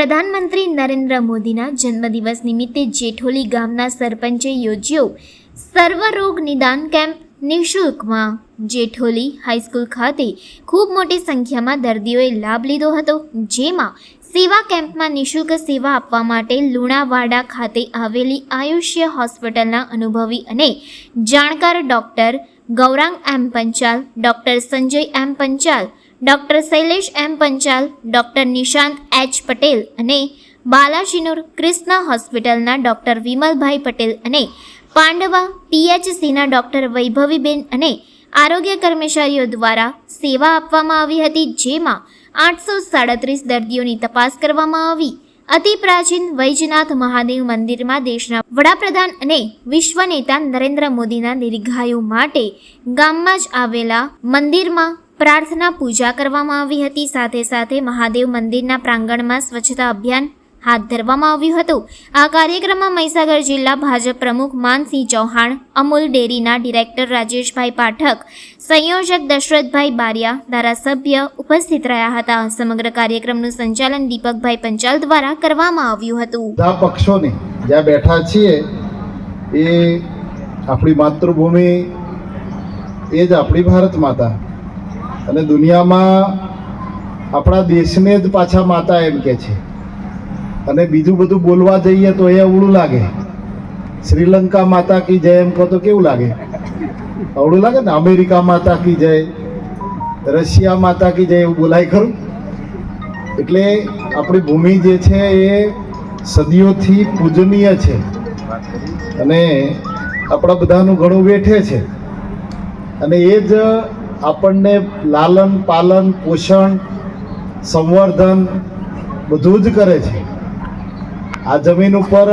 પ્રધાનમંત્રી નરેન્દ્ર મોદીના જન્મદિવસ નિમિત્તે જેઠોલી ગામના સરપંચે યોજ્યો સર્વરોગ નિદાન કેમ્પ નિઃશુલ્કમાં. જેઠોલી હાઈસ્કૂલ ખાતે ખૂબ મોટી સંખ્યામાં દર્દીઓએ લાભ લીધો હતો, જેમાં સેવા કેમ્પમાં નિઃશુલ્ક સેવા આપવા માટે લુણાવાડા ખાતે આવેલી આયુષ્ય હોસ્પિટલના અનુભવી અને જાણકાર doctor Gaurang M Panchal, doctor Sanjay M Panchal doctor Shailesh M Panchal, doctor Nishant H Patel અને બાલાશિનોર કૃષ્ણ હોસ્પિટલના ડૉક્ટર વિમલભાઈ પટેલ અને પાંડવા પીએચસીના ડૉક્ટર વૈભવીબેન અને આરોગ્ય કર્મચારીઓ દ્વારા સેવા આપવામાં આવી હતી, જેમાં આઠસો સાડત્રીસ દર્દીઓની તપાસ કરવામાં આવી. અતિ પ્રાચીન વૈજનાથ મહાદેવ મંદિરમાં દેશના વડાપ્રધાન અને વિશ્વ નેતા નરેન્દ્ર મોદીના દીર્ઘાયુ માટે ગામમાં જ આવેલા મંદિરમાં પ્રાર્થના પૂજા કરવામાં આવી હતી. સાથે સાથે મહાદેવ મંદિરના પ્રાંગણમાં સ્વચ્છતા અભિયાન હાથ ધરવામાં આવ્યું હતું. આ કાર્યક્રમમાં મહીસાગર જિલ્લા ભાજપ પ્રમુખ માનસિંહ ચૌહાણ, અમૂલ ડેરીના ડિરેક્ટર રાજેશભાઈ પાઠક, સંયોજક દશરથભાઈ બારિયા, ધારાસભ્ય ઉપસ્થિત રહ્યા હતા. સમગ્ર કાર્યક્રમનું સંચાલન દીપકભાઈ પંચાલ દ્વારા કરવામાં આવ્યું હતું. બધા પક્ષોને જ્યાં બેઠા છીએ, એ આપણી માતૃભૂમિ, એ જ આપણી ભારત માતા. અને દુનિયામાં આપણા દેશને જ પાછા માતા એમ કે છે. અને બીજું બધું બોલવા જઈએ તો એ અવળું લાગે. શ્રીલંકા માતા કી જય એમ કહો તો કેવું લાગે? અવળું લાગે ને? અમેરિકા માતા કી જય, રશિયા માતા કી જય એવું બોલાય ખરું? એટલે આપણી ભૂમિ જે છે એ સદીઓથી પૂજનીય છે. અને આપણા બધાનું ઘણું વેઠે છે. અને એ જ આપણને લાલન પાલન પોષણ સંવર્ધન બધું જ કરે છે. આ જમીન ઉપર